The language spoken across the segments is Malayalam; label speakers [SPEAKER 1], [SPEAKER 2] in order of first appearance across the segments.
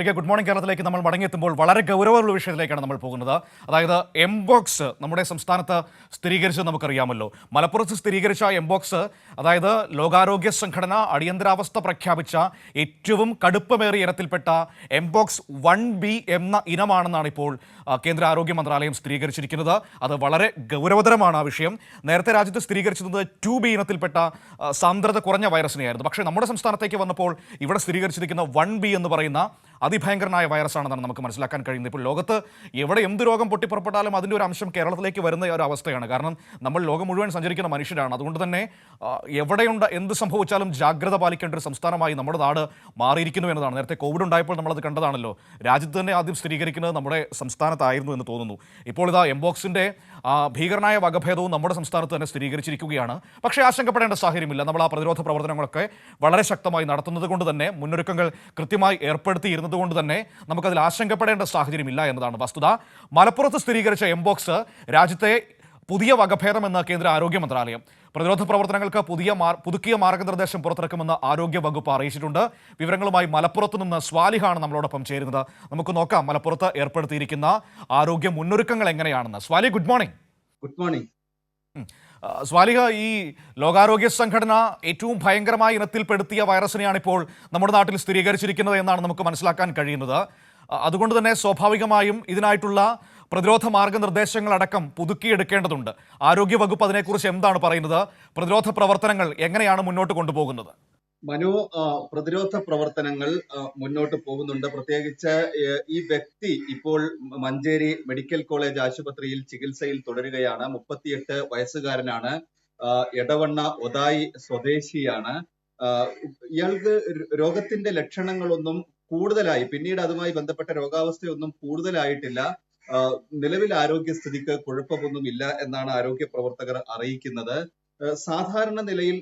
[SPEAKER 1] ഒരിക്കൽ ഗുഡ് മോർണിംഗ് കേരളത്തിലേക്ക് നമ്മൾ മടങ്ങിയെത്തുമ്പോൾ വളരെ ഗൗരവമുള്ള വിഷയത്തിലേക്കാണ് നമ്മൾ പോകുന്നത്. അതായത് എംബോക്സ് നമ്മുടെ സംസ്ഥാനത്ത് സ്ഥിരീകരിച്ചത് നമുക്കറിയാമല്ലോ. മലപ്പുറത്ത് സ്ഥിരീകരിച്ച എംബോക്സ് അതായത് ലോകാരോഗ്യ സംഘടന അടിയന്തരാവസ്ഥ പ്രഖ്യാപിച്ച ഏറ്റവും കടുപ്പമേറിയ ഇനത്തിൽപ്പെട്ട എംബോക്സ് വൺ ബി എന്ന ഇനമാണെന്നാണ് ഇപ്പോൾ കേന്ദ്ര ആരോഗ്യ മന്ത്രാലയം സ്ഥിരീകരിച്ചിരിക്കുന്നത്. അത് വളരെ ഗൗരവതരമാണ് ആ വിഷയം. നേരത്തെ രാജ്യത്ത് സ്ഥിരീകരിച്ചിരുന്നത് ടു ബി ഇനത്തിൽപ്പെട്ട സാന്ദ്രത കുറഞ്ഞ വൈറസിനെയായിരുന്നു പക്ഷേ നമ്മുടെ സംസ്ഥാനത്തേക്ക് വന്നപ്പോൾ ഇവിടെ സ്ഥിരീകരിച്ചിരിക്കുന്ന വൺ ബി എന്ന് പറയുന്ന അതിഭയങ്കരനായ വൈറസാണെന്നാണ് നമുക്ക് മനസ്സിലാക്കാൻ കഴിയുന്നത്. ഇപ്പോൾ ലോകത്ത് എവിടെ എന്ത് രോഗം പൊട്ടിപ്പുറപ്പെട്ടാലും അതിന്റെ ഒരു അംശം കേരളത്തിലേക്ക് വരുന്ന ഒരു അവസ്ഥയാണ്. കാരണം നമ്മൾ ലോകം മുഴുവൻ സഞ്ചരിക്കുന്ന മനുഷ്യരാണ്. അതുകൊണ്ട് തന്നെ എവിടെയുണ്ട് എന്ത് സംഭവിച്ചാലും ജാഗ്രത പാലിക്കേണ്ട ഒരു സംസ്ഥാനമായി നമ്മുടെ നാട് മാറിയിരിക്കുന്നു എന്നതാണ്. നേരത്തെ കോവിഡ് ഉണ്ടായപ്പോൾ നമ്മളത് കണ്ടതാണല്ലോ. രാജ്യത്ത് തന്നെ ആദ്യം സ്ഥിരീകരിക്കുന്നത് നമ്മുടെ സംസ്ഥാനത്തായിരുന്നു എന്ന് തോന്നുന്നു. ഇപ്പോൾ ഇതാ എംബോക്സിന്റെ ഭീകരനായ വകഭേദവും നമ്മുടെ സംസ്ഥാനത്ത് തന്നെ സ്ഥിരീകരിച്ചിരിക്കുകയാണ്. പക്ഷേ ആശങ്കപ്പെടേണ്ട സാഹചര്യമില്ല. നമ്മൾ ആ പ്രതിരോധ പ്രവർത്തനങ്ങളൊക്കെ വളരെ ശക്തമായി നടത്തുന്നത് കൊണ്ട് തന്നെ മുന്നൊരുക്കങ്ങൾ കൃത്യമായി ഏർപ്പെടുത്തിയിരുന്നത് കൊണ്ട് തന്നെ നമുക്കതിൽ ആശങ്കപ്പെടേണ്ട സാഹചര്യമില്ല എന്നതാണ് വസ്തുത. മലപ്പുറത്ത് സ്ഥിരീകരിച്ച എംബോക്സ് രാജ്യത്തെ പുതിയ വകഭേദമെന്ന് കേന്ദ്ര ആരോഗ്യ മന്ത്രാലയം. പ്രതിരോധ പ്രവർത്തനങ്ങൾക്ക് പുതിയ പുതുക്കിയ മാർഗനിർദ്ദേശം പുറത്തിറക്കുമെന്ന് ആരോഗ്യ വകുപ്പ് അറിയിച്ചിട്ടുണ്ട്. വിവരങ്ങളുമായി മലപ്പുറത്ത് നിന്ന് സ്വാലിഹാണ് നമ്മളോടൊപ്പം ചേരുന്നത്. നമുക്ക് നോക്കാം മലപ്പുറത്ത് ഏർപ്പെടുത്തിയിരിക്കുന്ന ആരോഗ്യ മുന്നൊരുക്കങ്ങൾ എങ്ങനെയാണെന്ന്. Swali good morning
[SPEAKER 2] good morning
[SPEAKER 1] Swaliha ഈ ലോകാരോഗ്യ സംഘടന ഏറ്റവും ഭയങ്കരമായ ഇനത്തിൽപ്പെടുത്തിയ വൈറസിനെയാണ് ഇപ്പോൾ നമ്മുടെ നാട്ടിൽ സ്ഥിരീകരിച്ചിരിക്കുന്നത് എന്നാണ് നമുക്ക് മനസ്സിലാക്കാൻ കഴിയുന്നത്. അതുകൊണ്ട് തന്നെ സ്വാഭാവികമായും ഇതിനായിട്ടുള്ള പ്രതിരോധ മാർഗനിർദ്ദേശങ്ങളടക്കം പുതുക്കിയെടുക്കേണ്ടതുണ്ട്. ആരോഗ്യവകുപ്പ് അതിനെക്കുറിച്ച് എന്താണ് പറയുന്നത്? പ്രതിരോധ പ്രവർത്തനങ്ങൾ എങ്ങനെയാണ് മുന്നോട്ട് കൊണ്ടുപോകുന്നത്?
[SPEAKER 2] മനു പ്രതിരോധ പ്രവർത്തനങ്ങൾ മുന്നോട്ട് പോകുന്നുണ്ട്. പ്രത്യേകിച്ച് ഈ വ്യക്തി ഇപ്പോൾ മഞ്ചേരി മെഡിക്കൽ കോളേജ് ആശുപത്രിയിൽ ചികിത്സയിൽ തുടരുകയാണ്. മുപ്പത്തിയെട്ട് വയസ്സുകാരനാണ്. എടവണ്ണ ഒതായി സ്വദേശിയാണ്. ഇയാൾക്ക് രോഗത്തിന്റെ ലക്ഷണങ്ങളൊന്നും കൂടുതലായി പിന്നീട് അതുമായി ബന്ധപ്പെട്ട രോഗാവസ്ഥയൊന്നും കൂടുതലായിട്ടില്ല. നിലവിൽ ആരോഗ്യസ്ഥിതിക്ക് കുഴപ്പമൊന്നുമില്ല എന്നാണ് ആരോഗ്യ പ്രവർത്തകർ അറിയിക്കുന്നത്. സാധാരണ നിലയിൽ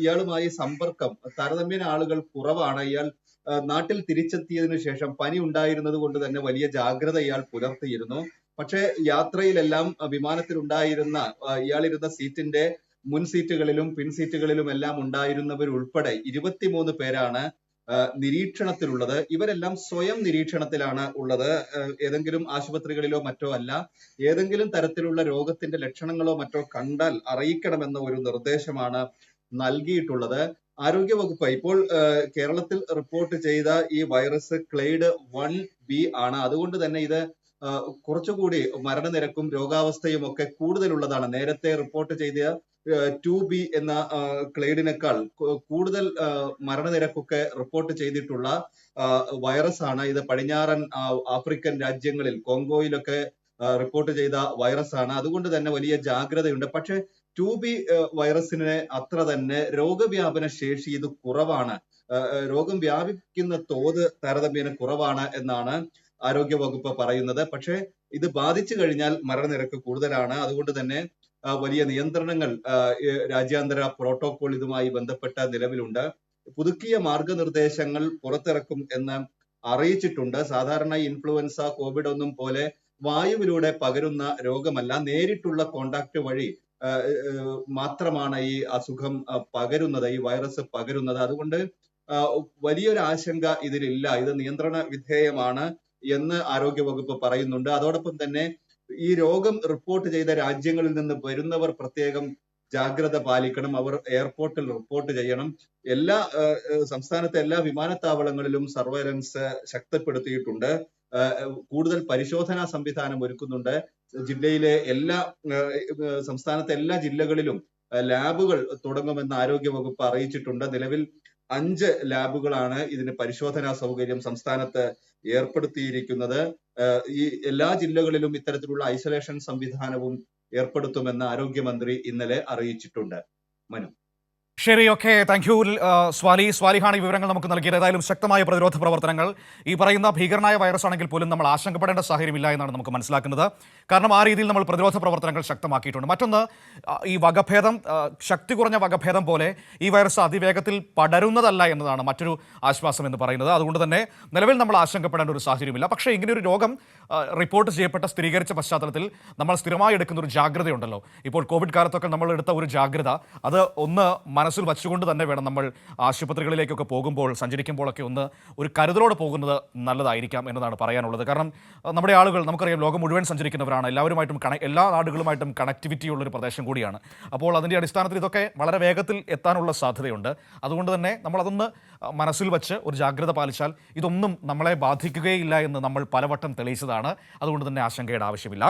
[SPEAKER 2] ഇയാളുമായി സമ്പർക്കം താരതമ്യേന ആളുകൾ കുറവാണ്. ഇയാൾ നാട്ടിൽ തിരിച്ചെത്തിയതിനു ശേഷം പനി ഉണ്ടായിരുന്നത് കൊണ്ട് തന്നെ വലിയ ജാഗ്രത ഇയാൾ പുലർത്തിയിരുന്നു. പക്ഷേ യാത്രയിലെല്ലാം വിമാനത്തിലുണ്ടായിരുന്ന ഇയാളിരുന്ന സീറ്റിന്റെ മുൻ സീറ്റുകളിലും പിൻ സീറ്റുകളിലും എല്ലാം ഉണ്ടായിരുന്നവരുൾപ്പെടെ ഇരുപത്തിമൂന്ന് പേരാണ് നിരീക്ഷണത്തിലുള്ളത്. ഇവരെല്ലാം സ്വയം നിരീക്ഷണത്തിലാണ് ഉള്ളത്. ഏതെങ്കിലും ആശുപത്രികളിലോ മറ്റോ അല്ല. ഏതെങ്കിലും തരത്തിലുള്ള രോഗത്തിന്റെ ലക്ഷണങ്ങളോ മറ്റോ കണ്ടാൽ അറിയിക്കണമെന്ന ഒരു നിർദ്ദേശമാണ് നൽകിയിട്ടുള്ളത്. ആരോഗ്യവകുപ്പ് ഇപ്പോൾ കേരളത്തിൽ റിപ്പോർട്ട് ചെയ്ത ഈ വൈറസ് ക്ലെയ്ഡ് വൺ ബി ആണ്. അതുകൊണ്ട് തന്നെ ഇത് കുറച്ചുകൂടി മരണനിരക്കും രോഗാവസ്ഥയും ഒക്കെ കൂടുതലുള്ളതാണ്. നേരത്തെ റിപ്പോർട്ട് ചെയ്ത ടു ബി എന്ന ക്ലേഡിനേക്കാൾ കൂടുതൽ മരണനിരക്കൊക്കെ റിപ്പോർട്ട് ചെയ്തിട്ടുള്ള വൈറസ് ആണ് ഇത് പടിഞ്ഞാറൻ ആഫ്രിക്കൻ രാജ്യങ്ങളിൽ കോങ്കോയിലൊക്കെ റിപ്പോർട്ട് ചെയ്ത വൈറസ് ആണ് അതുകൊണ്ട് തന്നെ വലിയ ജാഗ്രതയുണ്ട്. പക്ഷെ ടു ബി വൈറസിന് അത്ര തന്നെ രോഗവ്യാപന ശേഷി ഇത് കുറവാണ്. രോഗം വ്യാപിക്കുന്ന തോത് താരതമ്യേന കുറവാണ് എന്നാണ് ആരോഗ്യ വകുപ്പ് പറയുന്നത്. പക്ഷേ ഇത് ബാധിച്ചു കഴിഞ്ഞാൽ മരണനിരക്ക് കൂടുതലാണ്. അതുകൊണ്ട് തന്നെ വലിയ നിയന്ത്രണങ്ങൾ രാജ്യാന്തര പ്രോട്ടോകോൾ ഇതുമായി ബന്ധപ്പെട്ട നിലവിലുണ്ട്. പുതുക്കിയ മാർഗനിർദ്ദേശങ്ങൾ പുറത്തിറക്കും എന്ന് അറിയിച്ചിട്ടുണ്ട്. സാധാരണ ഇൻഫ്ലുവൻസ കോവിഡ് ഒന്നും പോലെ വായുവിലൂടെ പകരുന്ന രോഗമല്ല. നേരിട്ടുള്ള കോണ്ടാക്ട് വഴി മാത്രമാണ് ഈ അസുഖം പകരുന്നത് ഈ വൈറസ് പകരുന്നത്. അതുകൊണ്ട് വലിയൊരു ആശങ്ക ഇതിലില്ല. ഇത് നിയന്ത്രണ വിധേയമാണ് എന്ന് ആരോഗ്യവകുപ്പ് പറയുന്നുണ്ട്. അതോടൊപ്പം തന്നെ ഈ രോഗം റിപ്പോർട്ട് ചെയ്ത രാജ്യങ്ങളിൽ നിന്ന് വരുന്നവർ പ്രത്യേകം ജാഗ്രത പാലിക്കണം. അവർ എയർപോർട്ടിൽ റിപ്പോർട്ട് ചെയ്യണം. എല്ലാ സംസ്ഥാനത്തെ എല്ലാ വിമാനത്താവളങ്ങളിലും സർവൈലൻസ് ശക്തിപ്പെടുത്തിയിട്ടുണ്ട്. കൂടുതൽ പരിശോധനാ സംവിധാനം ഒരുക്കുന്നുണ്ട്. ജില്ലയിലെ എല്ലാ സംസ്ഥാനത്തെ എല്ലാ ജില്ലകളിലും ലാബുകൾ തുടങ്ങുമെന്ന് ആരോഗ്യ വകുപ്പ് അറിയിച്ചിട്ടുണ്ട്. നിലവിൽ അഞ്ച് ലാബുകളാണ് ഇതിന് പരിശോധനാ സൗകര്യം സംസ്ഥാനത്ത് ഏർപ്പെടുത്തിയിരിക്കുന്നത്. ഈ എല്ലാ ജില്ലകളിലും ഇത്തരത്തിലുള്ള ഐസൊലേഷൻ സംവിധാനവും ഏർപ്പെടുത്തുമെന്ന് ആരോഗ്യമന്ത്രി ഇന്നലെ അറിയിച്ചിട്ടുണ്ട്. മനു.
[SPEAKER 1] ശരി ഓക്കെ താങ്ക് യു സ്വാലി. സ്വാലിഹാണ് ഈ വിവരങ്ങൾ നമുക്ക് നൽകിയത്. ഏതായാലും ശക്തമായ പ്രതിരോധ പ്രവർത്തനങ്ങൾ. ഈ പറയുന്ന ഭീകരനായ വൈറസ് ആണെങ്കിൽ പോലും നമ്മൾ ആശങ്കപ്പെടേണ്ട സാഹചര്യമില്ല എന്നാണ് നമുക്ക് മനസ്സിലാക്കുന്നത്. കാരണം ആ രീതിയിൽ നമ്മൾ പ്രതിരോധ പ്രവർത്തനങ്ങൾ ശക്തമാക്കിയിട്ടുണ്ട്. മറ്റൊന്ന് ഈ വകഭേദം ശക്തി കുറഞ്ഞ വകഭേദം പോലെ ഈ വൈറസ് അതിവേഗത്തിൽ പടരുന്നതല്ല എന്നതാണ് മറ്റൊരു ആശ്വാസം എന്ന് പറയുന്നത്. അതുകൊണ്ട് തന്നെ നിലവിൽ നമ്മൾ ആശങ്കപ്പെടേണ്ട ഒരു സാഹചര്യമില്ല. പക്ഷേ ഇങ്ങനെയൊരു രോഗം റിപ്പോർട്ട് ചെയ്യപ്പെട്ട സ്ഥിരീകരിച്ച പശ്ചാത്തലത്തിൽ നമ്മൾ സ്ഥിരമായി എടുക്കുന്ന ഒരു ജാഗ്രതയുണ്ടല്ലോ. ഇപ്പോൾ കോവിഡ് കാലത്തൊക്കെ നമ്മൾ എടുത്ത ഒരു ജാഗ്രത അത് ഒന്ന് മനസ്സിൽ വച്ചുകൊണ്ട് തന്നെ വേണം നമ്മൾ ആശുപത്രികളിലേക്കൊക്കെ പോകുമ്പോൾ സഞ്ചരിക്കുമ്പോഴൊക്കെ ഒന്ന് ഒരു കരുതലോടെ പോകുന്നത് നല്ലതായിരിക്കാം എന്നതാണ് പറയാനുള്ളത്. കാരണം നമ്മുടെ ആളുകൾ നമുക്കറിയാം ലോകം മുഴുവൻ സഞ്ചരിക്കുന്നവരാണ്. എല്ലാവരുമായിട്ടും കണ എല്ലാ നാടുകളുമായിട്ടും കണക്ടിവിറ്റി ഉള്ളൊരു പ്രദേശം കൂടിയാണ്. അപ്പോൾ അതിന്റെ അടിസ്ഥാനത്തിൽ ഇതൊക്കെ വളരെ വേഗത്തിൽ എത്താനുള്ള സാധ്യതയുണ്ട്. അതുകൊണ്ട് തന്നെ നമ്മളതൊന്ന് മനസ്സിൽ വച്ച് ഒരു ജാഗ്രത പാലിച്ചാൽ ഇതൊന്നും നമ്മളെ ബാധിക്കുകയില്ല എന്ന് നമ്മൾ പലവട്ടം തെളിയിച്ചതാണ്. അതുകൊണ്ട് തന്നെ ആശങ്കയുടെ ആവശ്യമില്ല.